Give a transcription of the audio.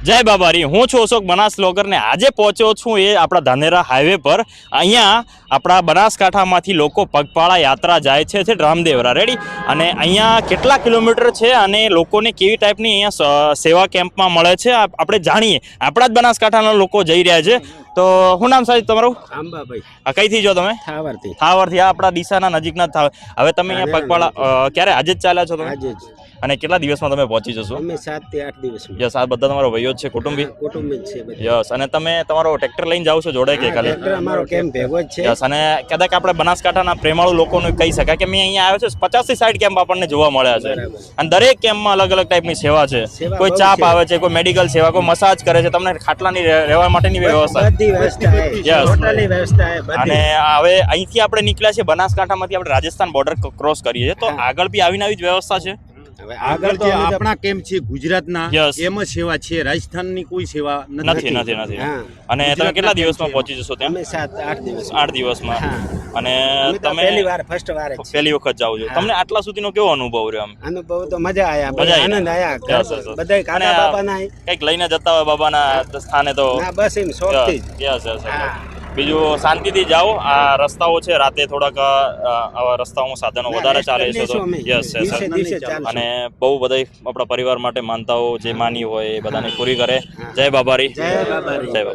જય બાબારી હું છું અશોક બનાસ લોકરને આજે પહોંચ્યો છું એ આપણા ધાનેરા હાઈવે પર. અહીંયા આપણા બનાસકાંઠામાંથી લોકો પગપાળા યાત્રા જાય છે છે રામદેવરા રેડી અને અહીંયા કેટલા કિલોમીટર છે અને લોકોને કેવી ટાઈપની અહીંયા સેવા કેમ્પમાં મળે છે? આપણે જાણીએ. આપણા જ બનાસકાંઠાના લોકો જઈ રહ્યા છે. તો શું નામ સાહેબ તમારું? આંબાભાઈ. આ કઈથી જો તમે? થાવરથી. થાવરથી આ આપણા દિશાના નજીકના થાવ. હવે તમે અહીંયા પગપાળા ક્યારે? આજે જ ચાલ્યા છો તમે? આજે જ. અને કેટલા દિવસમાં તમે પહોંચી જશો? અમે 7 થી 8 દિવસમાં. યસ આ બધા તમારો વયો છે કુટુંબી? કુટુંબ છે બધા. યસ અને તમે તમારો ટ્રેક્ટર લઈને જાવ છો જોડે કે ખાલી ટ્રેક્ટર અમારો કેમ્પ ભેગો જ છે. યસ અને કદાચ આપણે બનાસકાંઠાના પ્રેમાળુ લોકોને કહી શકાય કે મેં અહીંયા આવ્યો છે પચાસથી 60 કેમ્પ આપણને જોવા મળ્યા છે. અને દરેક કેમ્પમાં અલગ અલગ ટાઈપની સેવા છે. કોઈ ચાપ આવે છે. કોઈ મેડિકલ સેવા કોઈ મસાજ કરે છે તમને ખાટલાની રહેવા માટેની વ્યવસ્થા. બધી વ્યવસ્થા Yes. હોટલની વ્યવસ્થા અને હવે અહીંથી આપણે નીકળ્યા છે બનાસકાંઠામાંથી આપણે રાજસ્થાન બોર્ડર ક્રોસ કરીએ છીએ. તો આગળ બી આવીને આવી જ વ્યવસ્થા છે? હવે આગળ તો જે આપણા કેમ્પ છે ગુજરાતના. એમ જ સેવા છે. રાજસ્થાનની કોઈ સેવા નથી. નથી નથી અને તમે કેટલા દિવસમાં? પહોંચી જશો ત્યાં? અમે સાત આઠ દિવસ. આઠ દિવસમાં. હા. અને તમે પહેલી વાર ફર્સ્ટ વાર પહેલી વખત જાવ છો. તમને આટલા સુધીનો કેવો અનુભવ રહ્યો આમ? અનુભવ તો મજા આયા. મજા આનંદ આયા. બધાય કાકા આઈ. કંઈક લઈને જતા હોય બાબાના સ્થાને તો ના બસ એમ શોખથી જ. Yes yes. બીજું શાંતિથી જાઓ. આ રસ્તાઓ છે રાતે થોડાક આવા રસ્તાઓમાં સાધનો વધારે ચાલે છે તો યસ યસ. અને બહુ બધા આપણા પરિવાર માટે માનતાઓ જે માની હોય એ બધાને પૂરી કરે. જય બાબારી. જય બાબારી. જય બાબા